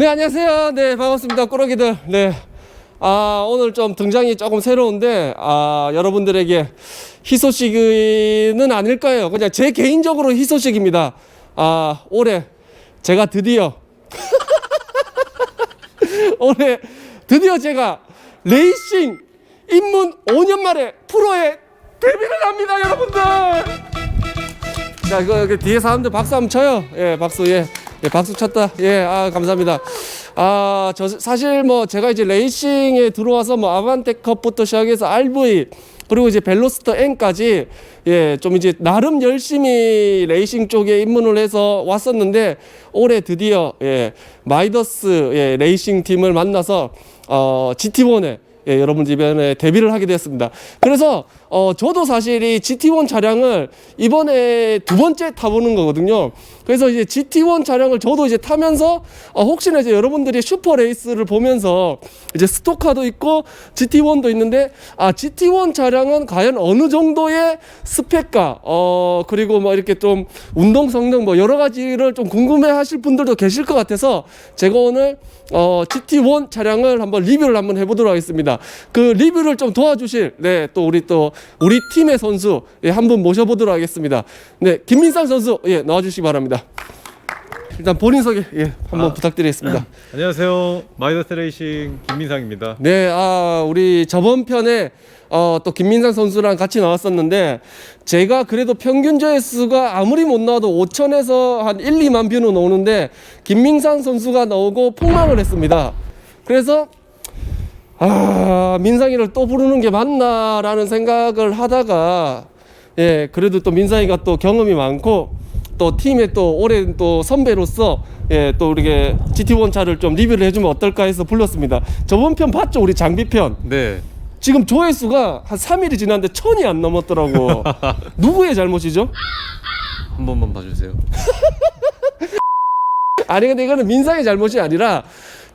네, 안녕하세요. 네, 반갑습니다. 꾸러기들. 네. 아, 오늘 좀 등장이 조금 새로운데, 아, 여러분들에게 희소식은 아닐 거예요. 그냥 제 개인적으로 희소식입니다. 아, 올해 제가 드디어, 올해 드디어 제가 레이싱 입문 5년 만에 프로에 데뷔를 합니다, 여러분들! 자, 이거 여기 뒤에 사람들 박수 한번 쳐요. 예, 박수, 예. 예, 박수 쳤다. 예, 아, 감사합니다. 아, 저, 사실 뭐, 제가 이제 레이싱에 들어와서 뭐, 아반떼컵부터 시작해서 RV, 그리고 이제 벨로스터 N까지, 예, 좀 이제, 나름 열심히 레이싱 쪽에 입문을 해서 왔었는데, 올해 드디어, 예, 마이더스, 예, 레이싱 팀을 만나서, 어, GT1에, 예, 여러분 이번에 데뷔를 하게 되었습니다. 그래서 어, 저도 사실 이 GT1 차량을 이번에 두 번째 타보는 거거든요. 그래서 이제 GT1 차량을 저도 이제 타면서 어, 혹시나 이제 여러분들이 슈퍼 레이스를 보면서 이제 스토카도 있고 GT1도 있는데 아 GT1 차량은 과연 어느 정도의 스펙과 어 그리고 뭐 이렇게 좀 운동 성능 뭐 여러 가지를 좀 궁금해하실 분들도 계실 것 같아서 제가 오늘 어 GT1 차량을 한번 리뷰를 한번 해보도록 하겠습니다. 그 리뷰를 좀 도와주실 네 또 우리 또 우리 팀의 선수 예, 한 분 모셔보도록 하겠습니다. 네 김민상 선수 예 나와주시기 바랍니다. 일단 본인 소개 예 한번 아. 부탁드리겠습니다. 안녕하세요. 마이더스 레이싱 김민상입니다. 네, 아, 우리 저번 편에 어, 또 김민상 선수랑 같이 나왔었는데 제가 그래도 평균 조회수가 아무리 못 나와도 5천에서 한 1, 2만 뷰는 오는데 김민상 선수가 나오고 폭망을 했습니다. 그래서 아, 민상이를 또 부르는 게 맞나라는 생각을 하다가 예, 그래도 또 민상이가 또 경험이 많고 또 팀의 또 오랜 또 선배로서 예, 또 우리게 GT1 차를 좀 리뷰를 해주면 어떨까 해서 불렀습니다. 저번 편 봤죠? 우리 장비 편. 네. 지금 조회수가 한 3일이 지났는데 천이 안 넘었더라고. 누구의 잘못이죠? 한 번만 봐주세요. 아니 근데 이거는 민상의 잘못이 아니라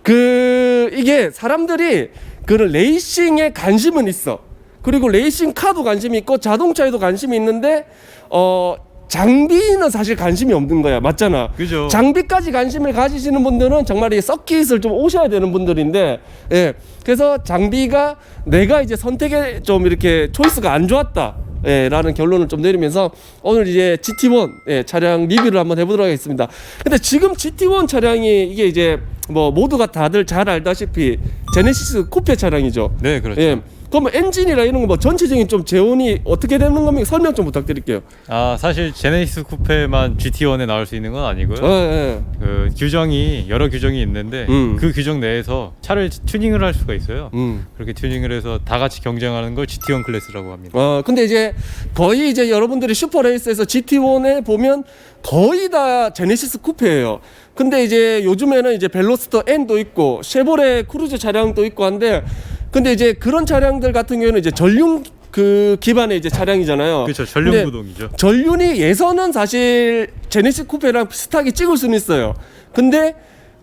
그 이게 사람들이 그런 레이싱에 관심은 있어. 그리고 레이싱 카도 관심이 있고 자동차에도 관심이 있는데 어 장비는 사실 관심이 없는 거야. 맞잖아. 그죠. 장비까지 관심을 가지시는 분들은 정말 이 서킷을 좀 오셔야 되는 분들인데, 예. 그래서 장비가 내가 이제 선택에 좀 이렇게 초이스가 안 좋았다. 예, 라는 결론을 좀 내리면서 오늘 이제 GT1 예, 차량 리뷰를 한번 해보도록 하겠습니다. 근데 지금 GT1 차량이 이게 이제 뭐 모두가 다들 잘 알다시피 제네시스 쿠페 차량이죠. 네, 그렇죠. 예. 그러면 엔진이나 이런 거 뭐 전체적인 좀 재원이 어떻게 되는 겁니까? 설명 좀 부탁드릴게요. 아 사실 제네시스 쿠페만 GT1에 나올 수 있는 건 아니고요. 예, 예. 그 규정이 여러 규정이 있는데 음. 그 규정 내에서 차를 튜닝을 할 수가 있어요. 음. 그렇게 튜닝을 해서 다 같이 경쟁하는 걸 GT1 클래스라고 합니다. 어 근데 이제 거의 이제 여러분들이 슈퍼레이스에서 GT1에 보면 거의 다 제네시스 쿠페예요. 근데 이제 요즘에는 이제 벨로스터 N도 있고 쉐보레 크루즈 차량도 있고 한데 근데 이제 그런 차량들 같은 경우는 이제 전륜 그 기반의 이제 차량이잖아요. 그렇죠. 근데 전륜 구동이죠. 전륜이 예선은 사실 제네시스 쿠페랑 비슷하게 찍을 수는 있어요. 근데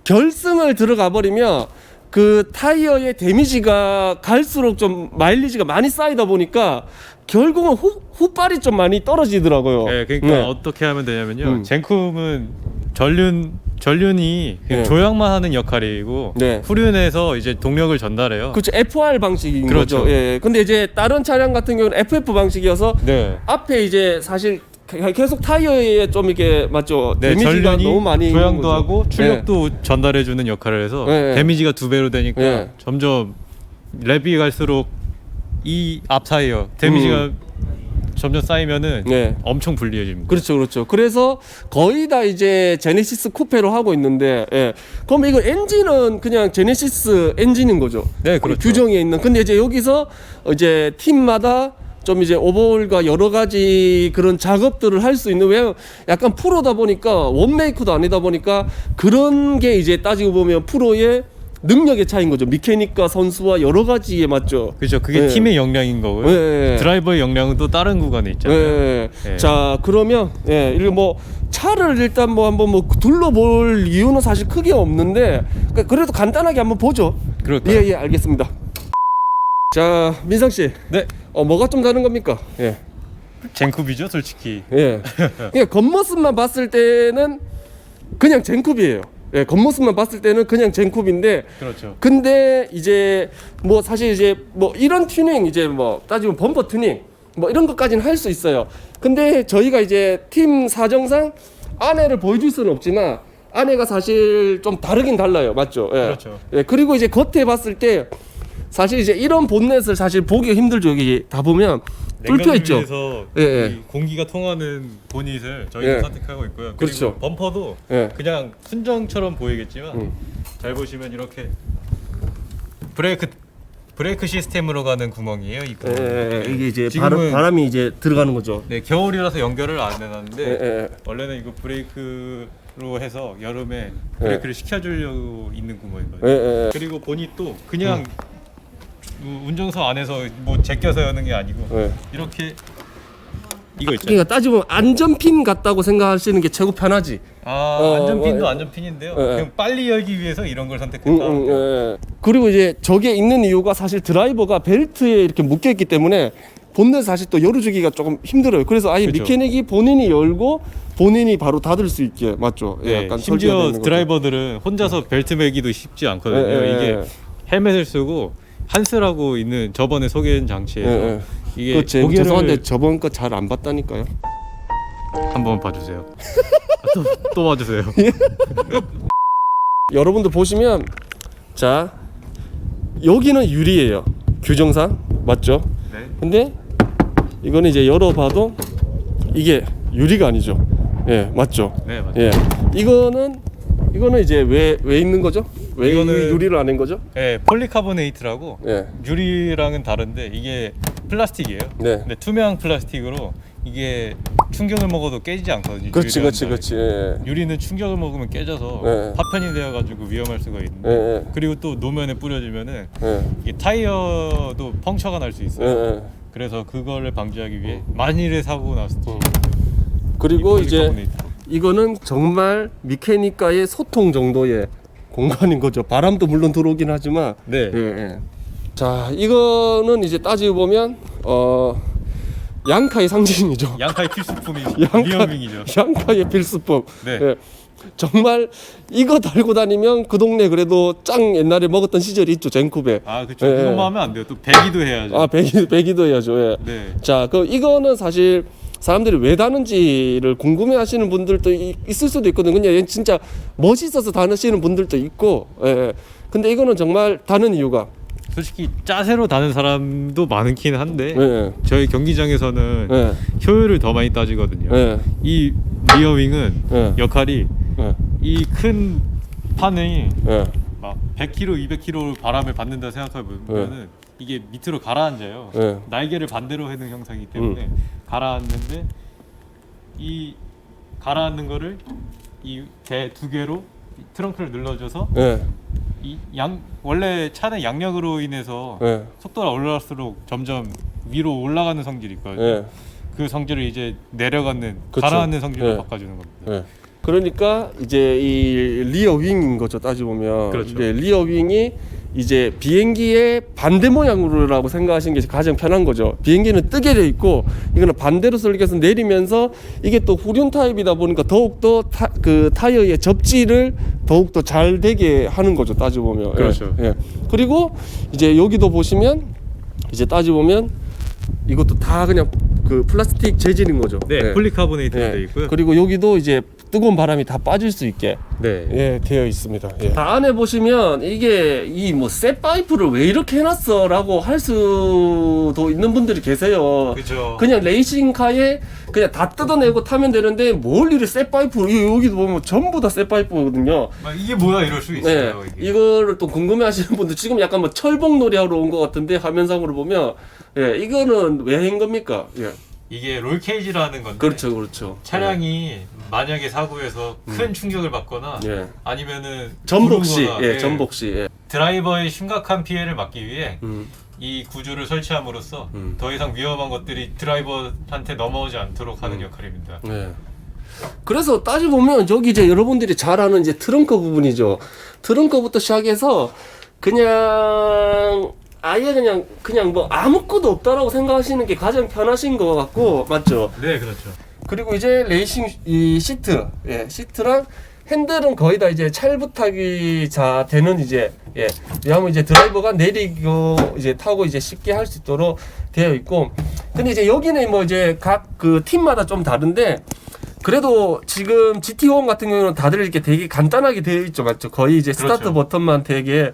결승을 들어가 버리면 그 타이어의 데미지가 갈수록 좀 마일리지가 많이 쌓이다 보니까 결국은 후, 후발이 좀 많이 떨어지더라고요. 네, 그러니까 네. 어떻게 하면 되냐면요. 음. 젠쿰은 전륜 전륜이 네. 조향만 하는 역할이고 네. 후륜에서 이제 동력을 전달해요. 그렇죠. FR 방식인 그렇죠. 거죠. 예. 근데 이제 다른 차량 같은 경우는 FF 방식이어서 네. 앞에 이제 사실 계속 타이어에 좀 이렇게 맞죠. 네, 데미지가 전륜이 너무 많이 조향도. 하고 네. 출력도 전달해 주는 역할을 해서 네. 데미지가 두 배로 되니까 네. 점점 랩이 갈수록 이앞 타이어 데미지가 점점 쌓이면은 네. 엄청 불리해집니다. 그렇죠, 그렇죠. 그래서 거의 다 이제 제네시스 쿠페로 하고 있는데, 예. 그럼 이거 엔진은 그냥 제네시스 엔진인 거죠. 네, 그렇죠. 규정에 있는. 근데 이제 여기서 이제 팀마다 좀 이제 오버홀과 여러 가지 그런 작업들을 할 수 있는 왜냐면 약간 프로다 보니까 원메이크도 아니다 보니까 그런 게 이제 따지고 보면 프로의 능력의 차이인 거죠. 미케니까 선수와 여러 가지에 맞죠. 그렇죠. 그게 네. 팀의 역량인 거고요. 네. 드라이버의 역량은 또 다른 구간에 있잖아요. 예. 예. 자 그러면 예, 이거 뭐 차를 일단 뭐 한번 뭐 둘러볼 이유는 사실 크게 없는데 그- 그래도 간단하게 한번 보죠. 그럴까요? 예, 예, 알겠습니다. 자 민상 씨, 네. 어 뭐가 좀 다른 겁니까? 예, 젠쿱이죠, 솔직히. 예. 그냥 겉모습만 봤을 때는 그냥 젠쿱이에요. 예, 겉모습만 봤을 때는 그냥 젠쿱인데 그렇죠. 근데 이제 뭐 사실 이제 뭐 이런 튜닝 이제 뭐 따지면 범퍼 튜닝 뭐 이런 것까지는 할 수 있어요. 근데 저희가 이제 팀 사정상 안에를 보여줄 수는 없지만 안에가 사실 좀 다르긴 달라요. 맞죠? 예. 그렇죠. 예, 그리고 이제 겉에 봤을 때 사실 이제 이런 본넷을 사실 보기가 힘들죠. 여기 다 보면 뚫혀 있죠. 예, 예. 이 공기가 통하는 보닛을 저희가 예. 선택하고 있고요. 그리고 그렇죠. 범퍼도 예. 그냥 순정처럼 보이겠지만 음. 잘 보시면 이렇게 브레이크 브레이크 시스템으로 가는 구멍이에요. 이 예, 구멍. 예, 예. 이게 이제 지금은 바람, 바람 이 이제 들어가는 거죠. 네 겨울이라서 연결을 안 해놨는데 예, 예. 원래는 이거 브레이크로 해서 여름에 브레이크를 시켜주려고 있는 구멍이거든요. 예, 예, 예. 그리고 보닛도 그냥 우- 운전석 안에서 뭐 제껴서 여는 게 아니고 예. 이렇게 이거 있죠. 그러니까 따지면 안전핀 같다고 생각하시는 게 최고 편하지. 아 어, 안전핀도 어, 안전핀인데요. 예, 예. 그냥 빨리 열기 위해서 이런 걸 선택했다. 응, 응, 예. 그리고 이제 저게 있는 이유가 사실 드라이버가 벨트에 이렇게 묶여 있기 때문에 본넷 사실 또 열어주기가 조금 힘들어요. 그래서 아예 그렇죠. 미케닉이 본인이 열고 본인이 바로 닫을 수 있게 맞죠? 예, 네, 설계가 심지어 거죠. 드라이버들은 혼자서 벨트 매기도 쉽지 않거든요. 예, 예, 이게 예. 헬멧을 쓰고 한스라고 있는 저번에 소개한 장치에서 예, 예. 이게 그 제, 고개를 죄송한데 저번 거 잘 안 봤다니까요. 한번 봐주세요. 아, 또, 또 봐주세요. 여러분들 보시면 자 여기는 유리예요. 규정상 맞죠? 네. 근데 이거는 이제 열어봐도 이게 유리가 아니죠. 예, 맞죠? 네 맞아요. 예, 이거는 이거는 이제 왜 왜 있는 거죠? 왜 이거는- 이 유리를 안 한 거죠? 네, 폴리카보네이트라고 예, 유리랑은 다른데 이게 플라스틱이에요. 네. 근데 투명 플라스틱으로 이게 충격을 먹어도 깨지지 않거든요. 그렇지, 그렇지, 다르게. 그렇지. 예, 유리는 충격을 먹으면 깨져서 네. 파편이 되어가지고 위험할 수가 있는데 예, 예, 그리고 또 노면에 뿌려지면은 예, 이게 타이어도 펑처가 날 수 예, 있어요. 예. 그래서 그거를 방지하기 위해 만일의 사고 났을 때 어. 그리고 이 이제 폴리카보네이트. 이거는 정말 미케니카의 소통 정도의 공간인 거죠. 바람도 물론 들어오긴 하지만 네. 예, 예. 자, 이거는 이제 따지고 보면 어 양카의 상징이죠. 양카의 필수품이 양카- 리어밍이죠. 양카의 필수품. 네. 예. 정말 이거 달고 다니면 그 동네 그래도 짱 옛날에 먹었던 시절이 있죠. 젠쿠베. 아 그렇죠. 예, 그것만 예. 하면 안 돼요. 또 배기도 해야죠. 아, 배기 배기도 해야죠. 예. 네. 자, 그 이거는 사실 사람들이 왜 다는지를 궁금해 하시는 분들도 이- 있을 수도 있거든요. 그냥 얘 진짜 멋있어서 다니시는 분들도 있고, 예, 예. 근데 이거는 정말 다는 이유가, 솔직히 짜세로 다는 사람도 많긴 한데 예, 예, 저희 경기장에서는 예, 효율을 더 많이 따지거든요. 예, 이 리어윙은 예, 역할이 예, 이 큰 판이 예, 막 100km, 200km 바람을 받는다 생각해 보면은 이게 밑으로 가라앉아요. 예. 날개를 반대로 하는 형상이기 때문에 가라앉는데 이 가라앉는 거를 이배두 개로 이 트렁크를 눌러줘서 예, 이양 원래 차는 양력으로 인해서 예, 속도가 올라갈수록 점점 위로 올라가는 성질이 있거든요. 예, 그 성질을 이제 내려가는 그쵸. 가라앉는 성질로 예. 바꿔주는 겁니다. 예. 그러니까 이제 이 리어 윙인 거죠 따지고 보면 그렇죠. 이게 리어 윙이 이제 비행기의 반대 모양으로라고 생각하시는 게 가장 편한 거죠. 비행기는 뜨게 돼 있고 이거는 반대로 설계해서 내리면서 이게 또 후륜 타입이다 보니까 더욱 더그 타이어의 접지를 더욱 더 잘 되게 하는 거죠. 따지고 보면 예, 그렇죠. 예. 그리고 이제 여기도 보시면 이제 따지고 보면 이것도 다 그냥 그 플라스틱 재질인 거죠. 네, 예. 폴리카보네이트로 예. 되어 있고요. 그리고 여기도 이제 뜨거운 바람이 다 빠질 수 있게 네. 예, 되어 있습니다. 예. 다 안에 보시면 이게 이뭐쇠 파이프를 왜 이렇게 해놨어라고 할 수도 있는 분들이 계세요. 그죠. 그냥 레이싱카에 그냥 다 뜯어내고 타면 되는데 뭘 이리 쇠 파이프 이 여기도 보면 전부 다쇠 파이프거든요. 막 이게 뭐야 이럴 수 네, 있어요. 이게. 이거를 또 궁금해하시는 분들 지금 약간 뭐 철봉 놀이 하러 온 것 같은데 화면상으로 보면 예, 이거는 왜 한 겁니까? 예, 이게 롤케이지라는 건데 그렇죠, 그렇죠. 차량이 만약에 사고에서 큰 충격을 받거나 예. 아니면은 전복 시, 구르거나, 예, 전복 시. 예. 드라이버의 심각한 피해를 막기 위해 음. 이 구조를 설치함으로써 음. 더 이상 위험한 것들이 드라이버한테 넘어오지 않도록 하는 역할입니다. 네. 그래서 따져보면 저기 이제 여러분들이 잘 아는 이제 트렁크 부분이죠. 트렁크부터 시작해서 그냥 아예 그냥 그냥 뭐 아무것도 없다라고 생각하시는 게 가장 편하신 것 같고 맞죠? 네, 그렇죠. 그리고 이제 레이싱 이 시트, 예, 시트랑 핸들은 거의 다 이제 찰부탁이 자 되는 이제 예 왜냐하면 이제 드라이버가 내리고 이제 타고 이제 쉽게 할 수 있도록 되어 있고 근데 이제 여기는 뭐 이제 각 그 팀마다 좀 다른데 그래도 지금 GT1 같은 경우는 다들 이렇게 되게 간단하게 되어 있죠 맞죠 거의 이제 스타트 그렇죠. 버튼만 되게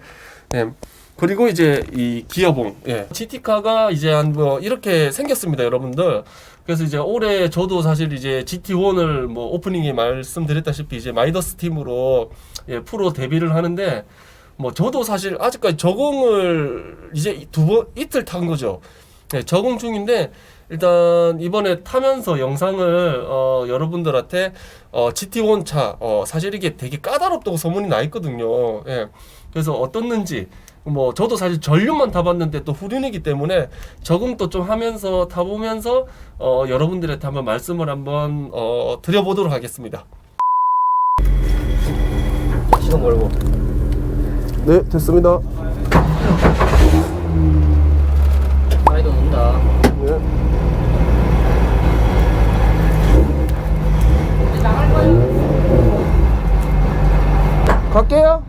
예. 그리고 이제 이 기어봉 예. GT카가 이제 한 뭐 이렇게 생겼습니다 여러분들 그래서 이제 올해 저도 사실 이제 GT1을 뭐 오프닝에 말씀드렸다시피 이제 마이더스 팀으로 예, 프로 데뷔를 하는데 뭐 저도 사실 아직까지 적응을 이제 두 번 이틀 탄 거죠. 네, 적응 중인데 일단 이번에 타면서 영상을 어, 여러분들한테 어, GT1 차 어, 사실 이게 되게 까다롭다고 소문이 나 있거든요. 예. 그래서 어떻는지 뭐 저도 사실 전륜만 타봤는데 또 후륜이기 때문에 적응도 좀 하면서 타보면서 어, 여러분들한테 한번 말씀을 한번 어, 드려보도록 하겠습니다. 시동 걸고 네, 됐습니다. 사이드 논다 네. 갈게요.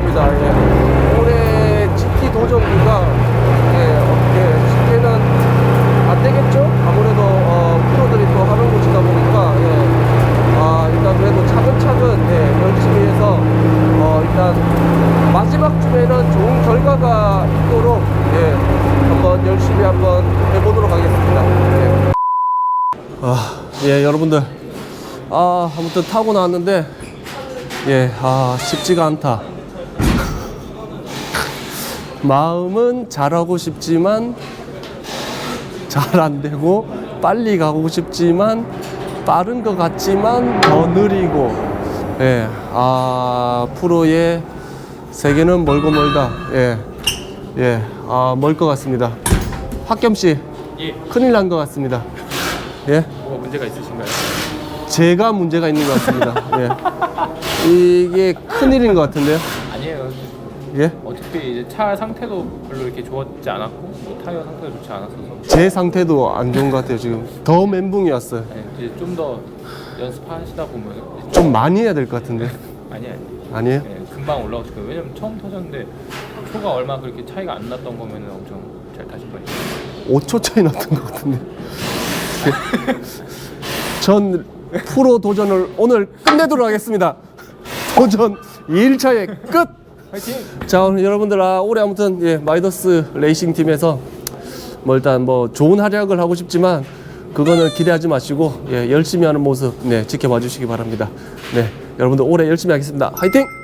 같습니다. 예. 올해 GT 도전기가 예, 어떻게 쉽게는 안 되겠죠? 아무래도 어, 프로들이 또 하는 곳이다 보니까 예. 아, 일단 그래도 차근차근 예, 열심히 해서 어, 일단 마지막 쯤에는 좋은 결과가 있도록 예, 한번 열심히 한번 해보도록 하겠습니다. 예. 아, 예, 여러분들. 아, 아무튼 타고 나왔는데, 예, 아, 쉽지가 않다. 마음은 잘하고 싶지만, 잘 안 되고, 빨리 가고 싶지만, 빠른 것 같지만 더 느리고 예, 아 프로의 세계는 멀고 멀다. 예, 예, 아 멀 것 같습니다. 학겸 씨 예, 큰일 난 것 같습니다. 예, 뭐가 문제가 있으신가요? 제가 문제가 있는 것 같습니다. 예, 이게 큰일인 것 같은데요. 아니에요. 예, 어차피 이제 차 상태도 별로 이렇게 좋았지 않았고 뭐 타이어 상태도 좋지 않았어서 제 상태도 안 좋은 것 같아요 지금. 더 멘붕이 왔어요. 네, 이제 좀 더 연습하시다 보면 좀 많이 해야 될 것 같은데. 아니 아니 아니에요? 네, 금방 올라오실 거예요. 왜냐면 처음 타셨는데 초가 얼마 그렇게 차이가 안 났던 거면은 엄청 잘 타실 거예요. 5초 차이 났던 것 같은데. 전 프로 도전을 오늘 끝내도록 하겠습니다. 도전 2일차의 끝! 화이팅! 자, 여러분들, 아, 올해 아무튼, 예, 마이더스 레이싱 팀에서 뭐 일단 뭐 좋은 활약을 하고 싶지만 그거는 기대하지 마시고, 예, 열심히 하는 모습, 네, 지켜봐 주시기 바랍니다. 네, 여러분들 올해 열심히 하겠습니다. 화이팅!